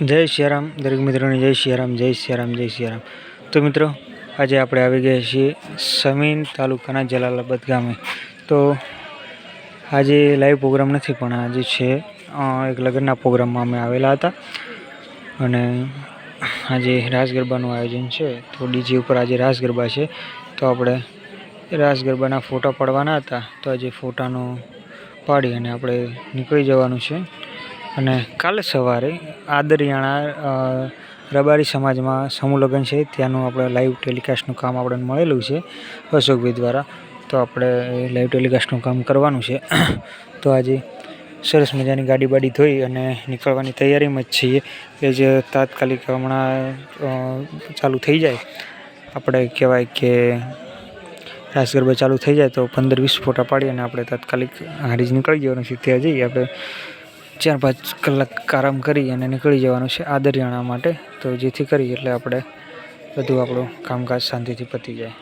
જય શ્રીરામ દરેક મિત્રોને જય શ્રીરામ જય શ્રીરામ જય શ્રીરામ તો મિત્રો, આજે આપણે આવી ગયા છીએ સમીન તાલુકાના જલાલાબાદ ગામે. તો આજે લાઈવ પ્રોગ્રામ નથી, પણ આજે છે એક લગ્નના પ્રોગ્રામમાં અમે આવેલા હતા. અને આજે રાસ ગરબાનું આયોજન છે, તો ડીજી ઉપર આજે રાસ ગરબા છે. તો આપણે રાસ ગરબાના ફોટા પાડવાના હતા. તો આજે ફોટાનો પાડી અને આપણે નીકળી જવાનું છે. અને કાલે સવારે આદરિયાણા રબારી સમાજમાં સમૂહ લગ્ન છે, ત્યાંનું આપણે લાઈવ ટેલિકાસ્ટનું કામ આપણને મળેલું છે, અશોકભાઈ દ્વારા. તો આપણે લાઈવ ટેલિકાસ્ટનું કામ કરવાનું છે. તો આજે સરસ મજાની ગાડી બાડી ધોઈ અને નીકળવાની તૈયારીમાં જ છીએ. કે જે તાત્કાલિક હમણાં ચાલુ થઈ જાય. આપણે કહેવાય કે રાસ ગરબા ચાલુ થઈ જાય તો પંદર વીસ ફોટા પાડી અને આપણે તાત્કાલિક હારીજ નીકળી જવાનું છે. ત્યાં જઈ આપણે. ચાર પાંચ કલાક આરામ કરી અને નીકળી જવાનું છે આદરિયાણા માટે. તો જેથી કરી એટલે આપણે બધું આપણું કામકાજ શાંતિથી પતી જાય.